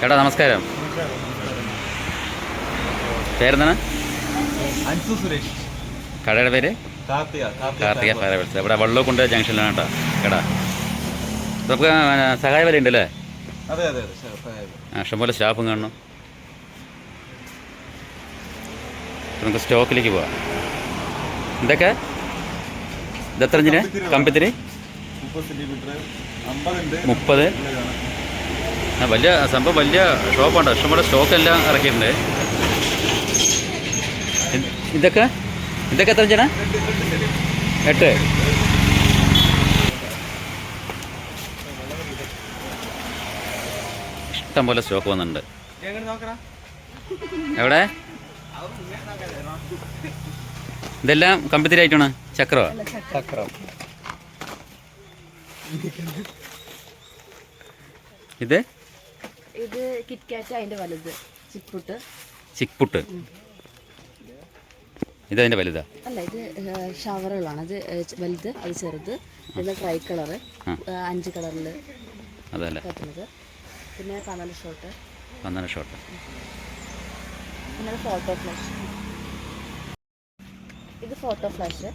ചേട്ടാ നമസ്കാരം. പേരെന്താണ്? അൻസു സുരേഷ്. കടയുടെ പേര്? കാർത്തിക കാർത്തിക ഫയർവേഴ്സ് ഇവിടെ വള്ളോക്കുണ്ട് ജംഗ്ഷനിലാണ് കേട്ടോ കട നമുക്ക് സഹായ വില ഉണ്ടല്ലേ? അതെ അതെ. ആ, ഇഷ്ടംപോലെ സ്റ്റാഫും കാണണം. നമുക്ക് സ്റ്റോക്കിലേക്ക് പോവാം. എന്തൊക്കെ? ഇതെത്ര ഇഞ്ചിന് കമ്പിത്തിരി മുപ്പത് സെന്റിമീറ്റർ അമ്പതുണ്ട് മുപ്പത് ആ വലിയ സംഭവം വലിയ ഷോപ്പുണ്ട് ഇഷ്ടംപോലെ സ്റ്റോക്ക് എല്ലാം ഇറക്കിയിട്ടുണ്ട്. ഇത് ഇതൊക്കെ? ഇതൊക്കെ എത്ര ചേട്ടാ എട്ട്. ഇഷ്ടം പോലെ സ്റ്റോക്ക് വന്നിട്ടുണ്ട്. എവിടെ? ഇതെല്ലാം കമ്പിത്തിരി ആയിട്ടാണ് ചക്രോ ചക്രം. ഇത്? ഇത് കിറ്റ്കാറ്റ് അതിന്റെ വലുത്. ചിപ്പുട്ട്. ചിക്പുട്ട് ഇതതിന്റെ വലുതാ? അല്ല ഇത് ഷവറുകളാണ്. അത് വലുത് അത് ചെറുത് പിന്നെ ട്രൈ കളറ് അഞ്ച് കളറിൽ അതല്ലേ. പിന്നെ കനൽ ഷോട്ട് പന്ത്രണ്ട് ഷോട്ട് പിന്നെ ഫോട്ടോ ഫ്ലാഷ്. ഇത് photo flash.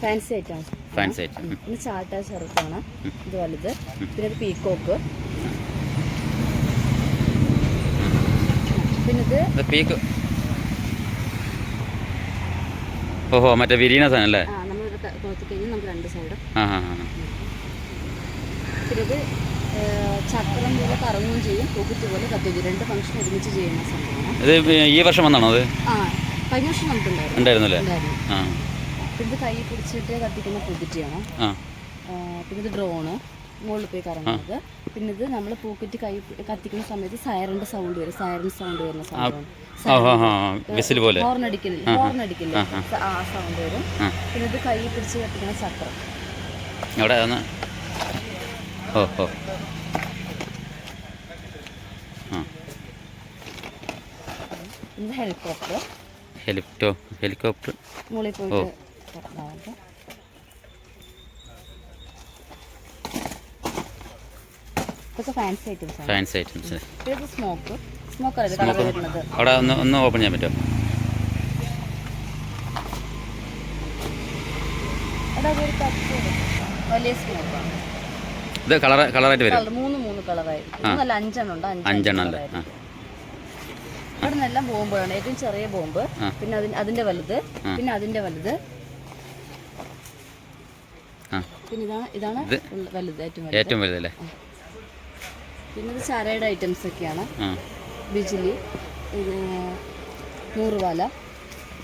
Fancy item fancy item. ഇത് ചാട്ട ചെറുതാണ് ഇത് വലുത്. പിന്നെ ഇത് പീക്കോക്ക്. ഇത് പീക്ക് ഓഹോ മറ്റേ വിരീന സാധനം അല്ലേ ഇത് ചക്രം പോലെ കറങ്ങുകയും ചെയ്യും. പൂക്കുറ്റി പോലെ കത്തുകയും രണ്ട് ഫംഗ്ഷൻ ഒരുമിച്ച് ചെയ്യുന്ന സംഭവമാണ്. ഇത് ഈ വർഷം വന്നാണോ അത്? ആ കഴിഞ്ഞ വർഷം നമുക്കുണ്ടായിരുന്നു ഉണ്ടായിരുന്നു. അല്ലേ ഇത് കൈ പിടിച്ചിട്ട് കത്തിക്കുന്ന പൂക്കുറ്റിയാണ്. പിന്നെ ഇത് ഡ്രോണ് മുകളിൽ പോയി കറങ്ങുന്നത്. പിന്നെ ഇത് നമ്മൾ പൂക്കറ്റ് കൈ കത്തിക്കുന്ന സമയത്ത് സൈറന്റെ സൗണ്ട് വരും. സൈറൻ സൗണ്ട് വരുന്ന സൗണ്ട് ഹോർൺ അടിക്കില്ല ഹോർൺ അടിക്കില്ല ആ സൗണ്ട് വരും. പിന്നെ ഇത് കൈ പിടിച്ച് കത്തിക്കുന്ന ചക്രം. ഓ ഹെലികോപ്റ്റർ ഹെലിപ്റ്റോ ഹെലികോപ്റ്റർ. മുകളിൽ പോയിട്ട് ഇതൊക്കെ ഫാൻസി ഐറ്റംസ് ഫാൻസി ഐറ്റംസ് ഇത് സ്മോക്ക് സ്മോക്കർ അല്ലേ? കളർ വരുന്നത്. അവിടെ ഒന്ന് ഒന്ന് ഓപ്പൺ ചെയ്യാൻ പറ്റുമോ? വലിയ സ്മോക്കാണ് ഇത് കളർ കളറായിട്ട് വരും. മൂന്ന് മൂന്ന് കളറായിരിക്കും മൂന്നല്ല അഞ്ചെണ്ണം ഉണ്ട്. അഞ്ച് അഞ്ചെണ്ണം അല്ലേ അവിടെ നിന്നെല്ലാം ബോംബാണ് ഏറ്റവും ചെറിയ ബോംബ് പിന്നെ അതിന് അതിന്റെ വലുത്. പിന്നെ അതിന്റെ വലുത്. പിന്നെ ഇതാണ് ഇതാണ് ഇത്? വലുത് ഏറ്റവും വലുത്. ഏറ്റവും വലുതല്ലേ? പിന്നെ ഇത് ചരയുടെ ഐറ്റംസ് ഒക്കെയാണ് ബിജിലി നൂറ് നൂറുവാല.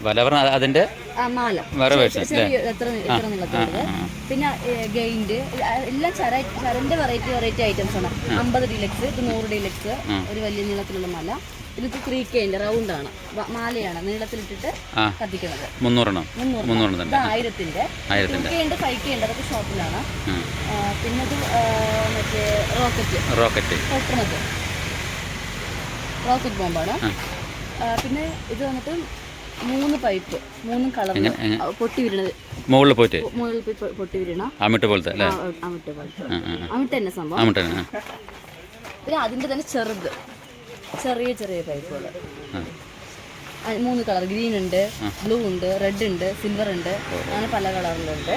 വല പറഞ്ഞ അതിന്റെ മാല. വേറെ പിന്നെ ഗെയിൻഡ് എല്ലാ ചര ചരന്റെ വെറൈറ്റി വെറൈറ്റി ഐറ്റംസ് ആണ്. അമ്പത് ഡിലക്സ് നൂറ് ഡിലക്സ് ഒരു വലിയ നീളത്തിലുള്ള മാല. ഇത് ത്രീ കെയിന്റെ റൗണ്ട് ആണ്. മാലയാണ് നീളത്തിലിട്ടിട്ട് കത്തിക്കുന്നത്. മുന്നൂറെണ്ണം. മുന്നൂറ് മുന്നൂറെണ്ണം ഇത് ആയിരത്തിന്റെ ആയിരത്തിന്റെ. ടു ഉണ്ട് ഫൈവ് കെ അതൊക്കെ ഷോപ്പിലാണ് പിന്നെ ഇത് മറ്റേ റോക്കറ്റ്. റോക്കറ്റ് പൊട്ടണത് റോക്കറ്റ് ബോംബാണ് പിന്നെ ഇത് വന്നിട്ട് മൂന്ന് പൈപ്പ് മൂന്നും എങ്ങനെ? പൊട്ടി വീരണത് മുകളിൽ പോയിട്ട്? മുകളിൽ പൊട്ടി വീരണ അമിട്ട് പോലത്തെ അമിട്ട് ആ. അമിട്ട് തന്നെ സംഭവം. പിന്നെ അതിന്റെ തന്നെ ചെറുത്. ചെറിയ ചെറിയ പൈപ്പുകൾ മൂന്ന് കളർ ഗ്രീൻ ഉണ്ട് ബ്ലൂ ഉണ്ട് റെഡ് ഉണ്ട് സിൽവർ ഉണ്ട് അങ്ങനെ പല കളറിലുണ്ട്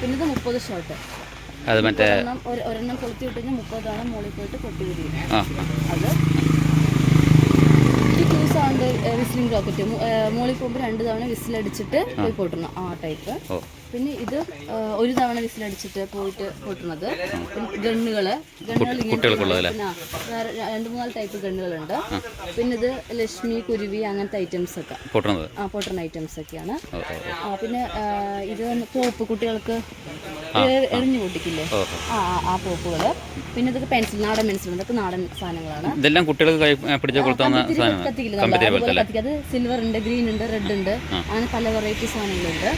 പിന്നെ ഇത് മുപ്പത് ഷോട്ട് അത് മറ്റേ ഒരെണ്ണം ഒരു- ഒരെണ്ണം കൊളുത്തി വിട്ട് കഴിഞ്ഞാൽ മുപ്പത് തവണ മുകളിൽ പോയിട്ട് കൊട്ടി വിരിയും. അത് ടൂ സൗണ്ട് വിസിലിംഗ് റോക്കറ്റ് മുകളിൽ പോകുമ്പോൾ രണ്ട് തവണ വിസിലടിച്ചിട്ട് പോയി പൊട്ടണം ആ ടൈപ്പ് പിന്നെ ഇത് ഒരു തവണ വിസിലടിച്ചിട്ട് പോയിട്ട് പൊട്ടുന്നത്. ഗണ്ണുകൾ ഗണ്ണുകൾ ഗണ്ണുകൾ വേറെ രണ്ട് മൂന്നാൽ ടൈപ്പ് ഗണ്ണുകളുണ്ട്. പിന്നെ ഇത് ലക്ഷ്മി കുരുവി അങ്ങനത്തെ ഐറ്റംസ് ഒക്കെ. ആ പൊട്ടുന്ന ഐറ്റംസ് ഒക്കെയാണ്. പിന്നെ ഇത് പോപ്പ് കുട്ടികൾക്ക് എറിഞ്ഞു പൊട്ടിക്കില്ലേ? ആ ആ, പോപ്പുകൾ പിന്നെ ഇതൊക്കെ പെൻസിൽ നാടൻ പെൻസിൽ ഇതൊക്കെ നാടൻ സാധനങ്ങളാണ്. ഇതെല്ലാം കുട്ടികൾക്ക് പിടിച്ച കത്തിക്കില്ല. അത് സിൽവർ ഉണ്ട് ഗ്രീൻ ഉണ്ട് റെഡ് ഉണ്ട്. അങ്ങനെ പല വെറൈറ്റി സാധനങ്ങളുണ്ട്.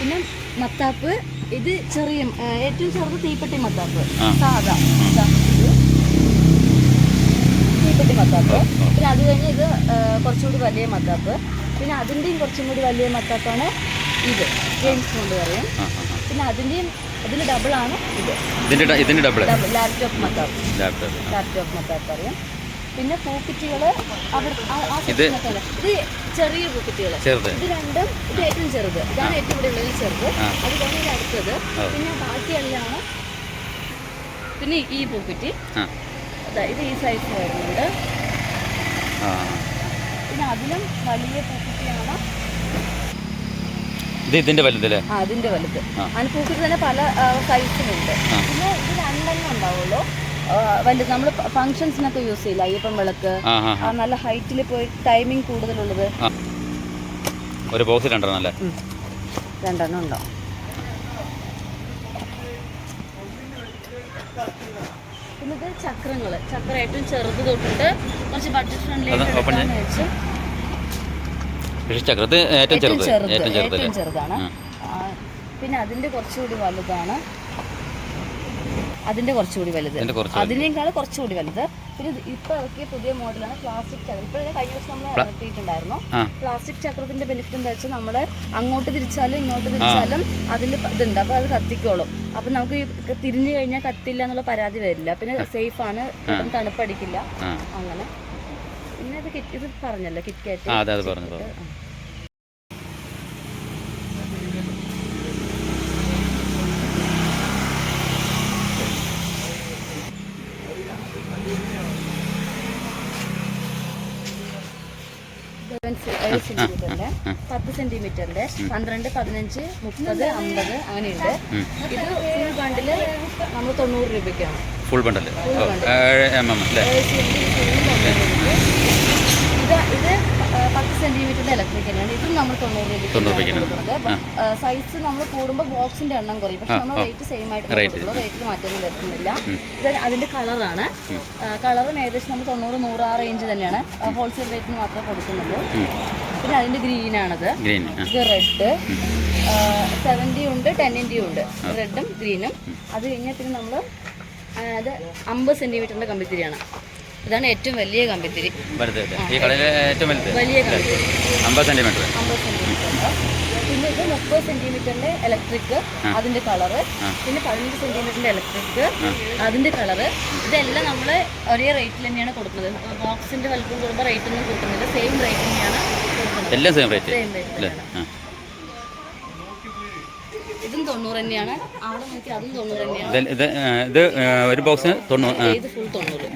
പിന്നെ മത്താപ്പ്. ഇത് ചെറിയ ഏറ്റവും ചെറുത് തീപ്പെട്ടി മത്താപ്പ്. സാധാ. തീപ്പെട്ടി മത്താപ്പ്. പിന്നെ അത് കഴിഞ്ഞ് ഇത് കുറച്ചുകൂടി വലിയ മത്താപ്പ്. പിന്നെ അതിന്റെയും കുറച്ചും കൂടി വലിയ മത്താപ്പാണ് ഇത്. ജെയിംസ് കൊണ്ട് പറയും. പിന്നെ അതിന്റെയും ഇതിന് ഡബിൾ ആണ് ഇത്. ഇതിന്റെ ഡബിൾ ലാപ്ടോപ്പ് മത്താപ്പ്. ലാപ്ടോപ്പ് മെത്തേഡ് പറയും. പിന്നെ പൂക്കുറ്റികൾ ആ ഇത്? ചെറിയ പൂക്കുറ്റികൾ ഇത് രണ്ടും ഇത് ഏറ്റവും ചെറുത്. ഇതാണ് ഏറ്റവും ഇവിടെ ഉള്ളതിൽ ചെറുത്. അതുപോലെ അത് കഴിഞ്ഞ് അടുത്തത്. പിന്നെ ബാക്കിയെല്ലാം പിന്നെ ഈ പൂക്കുറ്റി. ഇത് ഈ സൈസ് വരുന്നുണ്ട്. പിന്നെ അതിലും വലിയ പൂക്കുറ്റിയാണ്. ഇത് ഇതിന്റെ വലുതല്ലേ അതിന്റെ വലുത്. അതിന് പൂക്കുറ്റി തന്നെ പല സൈസിലുണ്ട് പിന്നെ ഇത് രണ്ടെണ്ണം ഉണ്ടാവുള്ളൂ. വലുത്. നമ്മൾ ഫങ്ഷൻസിനൊക്കെ യൂസ് ചെയ്യില്ല? അയ്യപ്പൻ വിളക്ക്. നല്ല ഹൈറ്റിൽ പോയി ടൈമിംഗ് കൂടുതലുള്ളത്. ഒരു ബോക്സ് രണ്ടെണ്ണം അല്ലേ. രണ്ടെണ്ണം ഉണ്ടോ? പിന്നെ ഇത് ചക്രങ്ങൾ ചക്രം ഏറ്റവും ചെറുത് തൊട്ടിട്ട് കുറച്ച് ബഡ്ജറ്റ് ഫ്രണ്ട്ലി. വെച്ച് ഏറ്റവും ഏറ്റവും ചെറുത്. ചെറുത്. ഏറ്റവും ചെറുതാണ്. പിന്നെ അതിന്റെ കുറച്ചുകൂടി വലുതാണ്. അതിന്റെ കുറച്ചുകൂടി വലുത്. അതിനേക്കാൾ കുറച്ചുകൂടി വലുത്. പിന്നെ ഇപ്പൊ ഇറക്കിയ പുതിയ മോഡലാണ് പ്ലാസ്റ്റിക് ചക്രം. ഇപ്പൊ കഴിഞ്ഞ ദിവസം നമ്മൾ ഇറക്കിയിട്ടുണ്ടായിരുന്നു. പ്ലാസ്റ്റിക് ചക്രത്തിന്റെ ബെനിഫിറ്റ് എന്താ വെച്ചാൽ നമ്മൾ അങ്ങോട്ട് തിരിച്ചാലും ഇങ്ങോട്ട് തിരിച്ചാലും അതിൽ ഇതുണ്ട്. അപ്പൊ അത് കത്തിക്കോളും. അപ്പൊ നമുക്ക് തിരിഞ്ഞു കഴിഞ്ഞാൽ കത്തില്ല എന്നുള്ള പരാതി വരില്ല. പിന്നെ സേഫ് ആണ് തണുപ്പടിക്കില്ല. അങ്ങനെ. പിന്നെ ഇത് കിറ്റ് ഇത് പറഞ്ഞല്ലോ കിറ്റ് കാറ്റ് സെന്റിമീറ്ററിന്റെ പത്ത് സെന്റിമീറ്ററിന്റെ പന്ത്രണ്ട് പതിനഞ്ച് മുപ്പത് അമ്പത് അങ്ങനെയുണ്ട്. ഇത് ഫുൾ ബണ്ടിൽ നമ്മൾ തൊണ്ണൂറ് രൂപയ്ക്കാണ്. ഫുൾ ബണ്ടല്ലേ ഓ ഏഴ് എം എം അല്ലേ ഇത് ഇത് പത്ത് സെന്റിമീറ്ററിന്റെ ഇലക്ട്രിക് ഇതും നമ്മൾ തൊണ്ണൂറ് രൂപ. സൈസ് നമ്മൾ കൂടുമ്പോൾ ബോക്സിന്റെ എണ്ണം കുറയും. പക്ഷെ നമ്മൾ റേറ്റ് സെയിം ആയിട്ട് റേറ്റിൽ മാറ്റമൊന്നും വരുത്തുന്നില്ല. ഇത് അതിന്റെ കളറാണ് കളറും ഏകദേശം നമ്മൾ തൊണ്ണൂറ് നൂറ് ആ റേഞ്ച് തന്നെയാണ്. ഹോൾസെയിൽ റേറ്റിന് മാത്രമേ കൊടുക്കുന്നുള്ളൂ. പിന്നെ അതിന്റെ ഗ്രീൻ ആണത്. ഇത് റെഡ് സെവന്റി ഉണ്ട് ടെന്നിന്റെയും ഉണ്ട്. റെഡും ഗ്രീനും അത് കഴിഞ്ഞാൽ പിന്നെ നമ്മൾ അത് അമ്പത് സെന്റിമീറ്ററിന്റെ കമ്പിത്തിരിയാണ്. ഇതാണ് ഏറ്റവും വലിയ കമ്പിത്തിരി? ഈ കടയിലെ ഏറ്റവും വലുത്? വലിയ കമ്പിത്തിരി. അമ്പത് അമ്പത് പിന്നെ ഇത് മുപ്പത് സെന്റിമീറ്ററിന്റെ ഇലക്ട്രിക് അതിന്റെ കളറ് പിന്നെ പതിനഞ്ച് സെന്റിമീറ്ററിന്റെ ഇലക്ട്രിക് അതിന്റെ കളറ് ഇതെല്ലാം നമ്മൾ ഒരേ റേറ്റിൽ തന്നെയാണ് കൊടുക്കുന്നത്. ബോക്സിന്റെ വലുപ്പം കൂടുമ്പോൾ റേറ്റ് ഒന്നും കൊടുക്കുന്നില്ല. സെയിം റേറ്റ് തന്നെയാണ് എല്ലാം സെയിം റേറ്റ് സെയിം ഇതും തൊണ്ണൂറ് തന്നെയാണ്. അവിടെ നോക്കി അതും തൊണ്ണൂറ് തന്നെയാണ്. ഇത് ഒരു ബോക്സ് തൊണ്ണൂറ് ഇത് ഫുൾ തൊണ്ണൂറ്.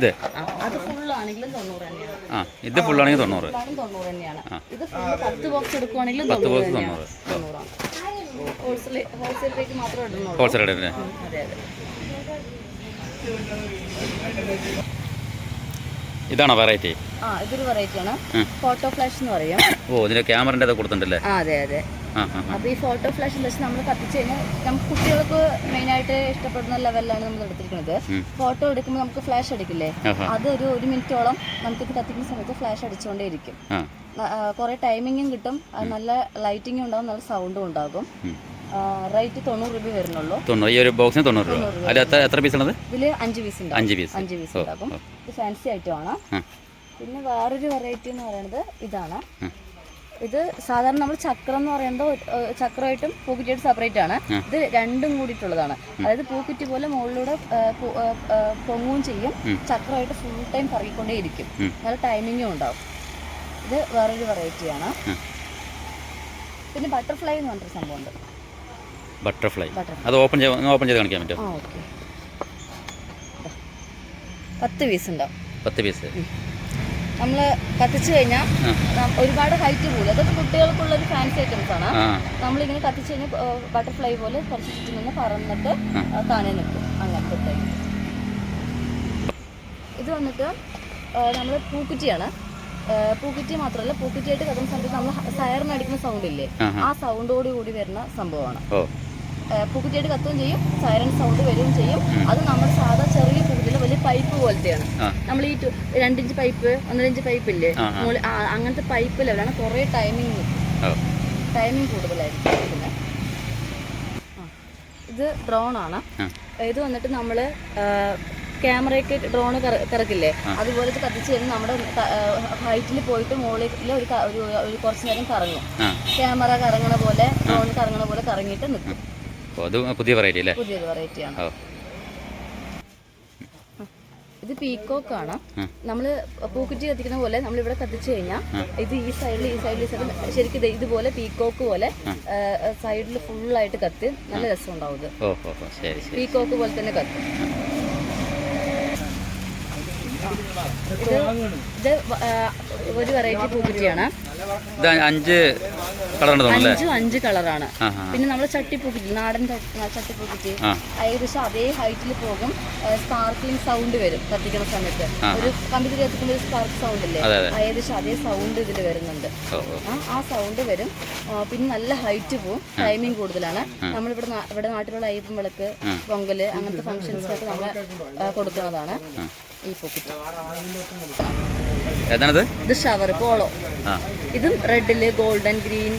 ആണെങ്കിലും തൊണ്ണൂറ് തന്നെയാണ്. ആ ഇത് തൊണ്ണൂറ്. ഫുള്ളാണെങ്കിൽ തൊണ്ണൂറ് തന്നെയാണ്. ഇത് ഫുൾ പത്ത് ബോക്സ് എടുക്കുവാണെങ്കിലും പത്ത് തൊണ്ണൂറ് തൊണ്ണൂറാണ്. ഹോൾസെയിൽ മാത്രമേ ഇടുന്നുള്ളൂ. ഹോൾസെയിൽ അതെ അതെ. ഇതാണോ വെറൈറ്റി ആ ഇതൊരു വെറൈറ്റി ആണ്. ഫോട്ടോ ഫ്ലാഷ് എന്ന് പറയും. ഓ ഇതിന്റെ ക്യാമറന്റെ കൊടുത്തിട്ടുണ്ടല്ലേ? അതെ അതെ. അപ്പോൾ ഈ ഫോട്ടോ ഫ്ലാഷ് എന്ന് നമ്മൾ കത്തിച്ച് കഴിഞ്ഞാൽ നമുക്ക് കുട്ടികൾക്ക് മെയിൻ ആയിട്ട് ഇഷ്ടപ്പെടുന്ന ലെവലിലാണ് നമ്മൾ എടുത്തിരിക്കുന്നത്. ഫോട്ടോ എടുക്കുമ്പോൾ നമുക്ക് ഫ്ലാഷ് അടിക്കില്ലേ. അതൊരു ഒരു മിനിറ്റോളം നമുക്ക് കത്തിക്കുന്ന സമയത്ത് ഫ്ലാഷ് അടിച്ചുകൊണ്ടേയിരിക്കും ഇരിക്കും കുറേ ടൈമിങ്ങും കിട്ടും. നല്ല ലൈറ്റിങ്ങും ഉണ്ടാകും നല്ല സൗണ്ടും ഉണ്ടാകും. റേറ്റ് തൊണ്ണൂറ് രൂപ വരുന്നുള്ളൂ. തൊണ്ണൂറ് ഈ ഒരു ബോക്സിന് തൊണ്ണൂറ് രൂപ. അതിൽ എത്ര എത്ര പീസ് ഉള്ളത്? ഇതിൽ അഞ്ച് പീസ് ഉണ്ടാവും. അഞ്ച് പീസ് അഞ്ച് പീസ് ഉണ്ടാകും. ഇത് ഫാൻസി ഐറ്റം ആണ്. പിന്നെ വേറൊരു വെറൈറ്റി എന്ന് പറയുന്നത് ഇതാണ്. ഇത് സാധാരണ നമ്മൾ ചക്രം എന്ന് പറയുമ്പോൾ ചക്രമായിട്ടും പൂക്കുറ്റിയായിട്ട് സെപ്പറേറ്റ് ആണ്. ഇത് രണ്ടും കൂടിയിട്ടുള്ളതാണ്. അതായത് പൂക്കുറ്റി പോലെ മുകളിലൂടെ പൊങ്ങുകയും ചെയ്യും. ചക്രമായിട്ട് ഫുൾ ടൈം കറങ്ങിക്കൊണ്ടേ ഇരിക്കും നല്ല ടൈമിങ്ങും ഉണ്ടാവും. ഇത് വേറൊരു വെറൈറ്റിയാണ്. പിന്നെ ബട്ടർഫ്ലൈ എന്ന് പറഞ്ഞൊരു സംഭവമുണ്ട് ബട്ടർഫ്ലൈ ബട്ടർഫ്ലൈ അത് ഓപ്പൺ ഓപ്പൺ ചെയ്ത് കാണിക്കാൻ പറ്റുമോ? പത്ത് പീസ് ഉണ്ടാവും. പത്ത് പീസ് നമ്മൾ കത്തിച്ചു കഴിഞ്ഞാൽ ഒരുപാട് ഹൈറ്റ് പോലും അതൊക്കെ കുട്ടികൾക്കുള്ള ഒരു ഫാൻസി ഐറ്റംസ് ആണ്. നമ്മളിങ്ങനെ കത്തിച്ചു കഴിഞ്ഞാൽ ബട്ടർഫ്ലൈ പോലെ കുറച്ച് ചുറ്റും നിന്ന് പറന്നിട്ട് താനേ നിൽക്കും. അങ്ങനത്തെ ഇത് വന്നിട്ട് നമ്മൾ പൂക്കുറ്റിയാണ്. പൂക്കുറ്റി മാത്രമല്ല പൂക്കുറ്റിയായിട്ട് കത്തുന്ന സമയത്ത് നമ്മൾ സയറിന് അടിക്കുന്ന സൗണ്ട് ഇല്ലേ? ആ സൗണ്ടോട് കൂടി വരുന്ന സംഭവമാണ്. പൂക്കുറ്റിയായിട്ട് കത്തുകയും ചെയ്യും സൈറൻ സൗണ്ട് വരികയും ചെയ്യും. അത് നമ്മൾ സാധാ ചെറിയ പൂക്കുറ്റിയിലെ വലിയ പൈപ്പ് പോലത്തെയാണ്. നമ്മൾ ഈ രണ്ടിഞ്ച് പൈപ്പ് ഒന്നരഞ്ച് പൈപ്പ് ഇല്ലേ? അങ്ങനത്തെ പൈപ്പ് ലെവലാണ് കുറേ ടൈമിങ് ടൈമിങ് കൂടുതലായിരിക്കും ഇത് ഡ്രോൺ ആണ്. ഇത് വന്നിട്ട് നമ്മൾ ക്യാമറയ്ക്ക് ഡ്രോൺ കറക്കില്ലേ? അതുപോലെ കത്തിച്ച് കഴിഞ്ഞാൽ നമ്മുടെ ഹൈറ്റിൽ പോയിട്ട് മുകളിൽ ഒരു ഒരു കുറച്ച് നേരം കറങ്ങും. ക്യാമറ കറങ്ങണ പോലെ ഡ്രോൺ കറങ്ങണ പോലെ കറങ്ങിയിട്ട് നിൽക്കും പുതിയ വെറൈറ്റി അല്ലേ? പുതിയൊരു വെറൈറ്റിയാണ് ഇത് പീക്കോക്ക് ആണ് ഉം. നമ്മൾ പൂക്കുറ്റി കത്തിക്കുന്ന പോലെ നമ്മൾ ഇവിടെ കത്തിച്ചു കഴിഞ്ഞാൽ ഇത് ഈ സൈഡിൽ ഈ സൈഡിൽ ഈ സൈഡിൽ ശരിക്കും ഇതുപോലെ പീക്കോക്ക് പോലെ സൈഡിൽ ഫുള്ളായിട്ട് കത്തി നല്ല രസം ഉണ്ടാവും ഇത് പീക്കോക്ക് പോലെ തന്നെ കത്തും. ഇത് ഇത് ഒരു വെറൈറ്റി പൂക്കുറ്റിയാണ്. അഞ്ച് കളറുണ്ട് തോന്നുന്നു അല്ലേ? അഞ്ചും അഞ്ച് കളറാണ്. പിന്നെ നമ്മൾ ചട്ടിപ്പൂക്കുറ്റി നാടൻ ചട്ടി- ചട്ടിപ്പൂക്കുറ്റി ഏകദേശം അതേ ഹൈറ്റിൽ പോകും സ്പാർക്ലിംഗ് സൗണ്ട് വരും കത്തിക്കുന്ന സമയത്ത്. ഒരു കമ്പ്യൂട്ടർ കത്തിക്കുമ്പോൾ സ്പാർക്ക് സൗണ്ട് ഇല്ലേ. ഏകദേശം അതേ സൗണ്ട് ഇതിൽ വരുന്നുണ്ട്. ആ സൗണ്ട് വരും. പിന്നെ നല്ല ഹൈറ്റ് പോവും ടൈമിംഗ് കൂടുതലാണ്. നമ്മളിവിടെ ഇവിടെ നാട്ടിലുള്ള അയ്യപ്പം വിളക്ക് പൊങ്കൽ അങ്ങനത്തെ ഫംഗ്ഷൻസിനൊക്കെ നമ്മൾ കൊടുക്കുന്നതാണ്. ഈ പോക്കറ്റ് ഏതാണിത്? ഇത് ഷവർ പോളോ ഇതും റെഡിൽ ഗോൾഡൻ ഗ്രീൻ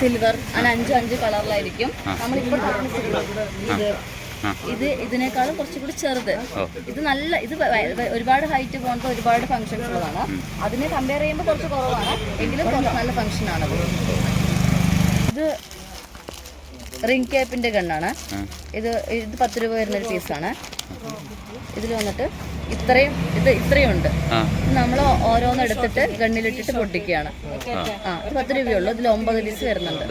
സിൽവർ അങ്ങനെ അഞ്ച് അഞ്ച് കളറിലായിരിക്കും നമ്മളിപ്പോൾ സിൽവർ ഇത്. ഇത് ഇതിനേക്കാളും കുറച്ചുകൂടി ചെറുത്. ഇത് നല്ല ഇത് ഒരുപാട് ഹൈറ്റ് പോകുന്നത് ഒരുപാട് ഫംഗ്ഷൻസ് ഉള്ളതാണ്. അതിനെ കമ്പയർ ചെയ്യുമ്പോൾ കുറച്ച് കുറവാണ്. എങ്കിലും കുറച്ച് നല്ല ഫംഗ്ഷൻ ആണ് ഇത് റിംഗ് കേപ്പിന്റെ ഗണ്ണാണ് ഇത് ഇത് പത്ത് രൂപ വരുന്ന ഒരു പീസാണ് ഇതിൽ വന്നിട്ട് ഇത്രയും ഇത് ഇത്രയും ഉണ്ട് നമ്മൾ ഓരോന്ന് എടുത്തിട്ട് ഗണ്ണിലിട്ടിട്ട് പൊട്ടിക്കുകയാണ്. ആ ഇത് പത്ത് രൂപയുള്ളൂ ഇതിൽ ഒമ്പത് പീസ് വരുന്നുണ്ട്.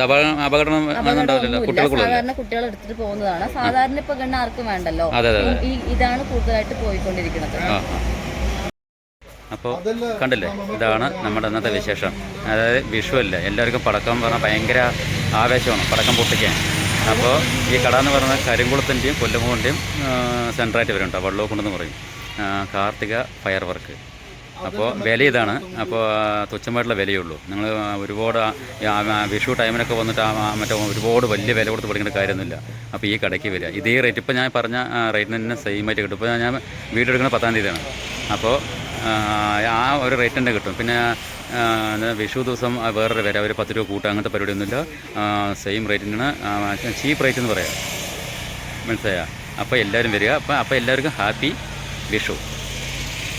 സാധാരണ കുട്ടികൾ എടുത്തിട്ട് പോകുന്നതാണ്. സാധാരണ ഇപ്പൊ ഗണ്ണ് ആർക്കും വേണ്ടല്ലോ. ഈ ഇതാണ് കൂടുതലായിട്ട് പോയിക്കൊണ്ടിരിക്കുന്നത്. അപ്പോൾ കണ്ടില്ലേ? ഇതാണ് നമ്മുടെ ഇന്നത്തെ വിശേഷം. അതായത് വിഷു അല്ലേ എല്ലാവർക്കും പടക്കം പറഞ്ഞാൽ ഭയങ്കര ആവേശമാണ്. പടക്കം പൊട്ടിക്കാൻ. അപ്പോൾ ഈ കട എന്ന് പറയുന്നത് കരിങ്കുളത്തിന്റെയും കൊല്ലങ്കോടിന്റെയും സെന്ററായിട്ട് വരുന്നുണ്ട്. കൊണ്ടെന്ന് പറയും. Karthika fire work. അപ്പോൾ വില ഇതാണ്. അപ്പോൾ തുച്ഛമായിട്ടുള്ള വിലയുള്ളൂ. നിങ്ങൾ ഒരുപാട് വിഷു ടൈമിനൊക്കെ വന്നിട്ട് മറ്റേ ഒരുപാട് വലിയ വില കൊടുത്ത് പഠിക്കേണ്ട കാര്യമൊന്നുമില്ല. അപ്പോൾ ഈ കടയ്ക്ക് വരിക. ഇതേ റേറ്റ് ഇപ്പോൾ ഞാൻ പറഞ്ഞ റേറ്റിന് തന്നെ സെയിം ആയിട്ട് കിട്ടും. ഇപ്പോൾ ഞാൻ വീഡിയോ എടുക്കുന്നത് പത്താം തീയതിയാണ്. അപ്പോൾ ആ ഒരു റേറ്റ് തന്നെ കിട്ടും. പിന്നെ വിഷു ദിവസം വേറൊരു വില. ഒരു പത്ത് രൂപ കൂട്ടുക. അങ്ങനത്തെ പരിപാടിയൊന്നുമില്ല. സെയിം റേറ്റിനാണ്. ചീപ്പ് റേറ്റ് എന്ന് പറയാം. മനസ്സിലായ? അപ്പോൾ എല്ലാവരും വരിക. അപ്പോൾ അപ്പോൾ എല്ലാവർക്കും ഹാപ്പി വിഷു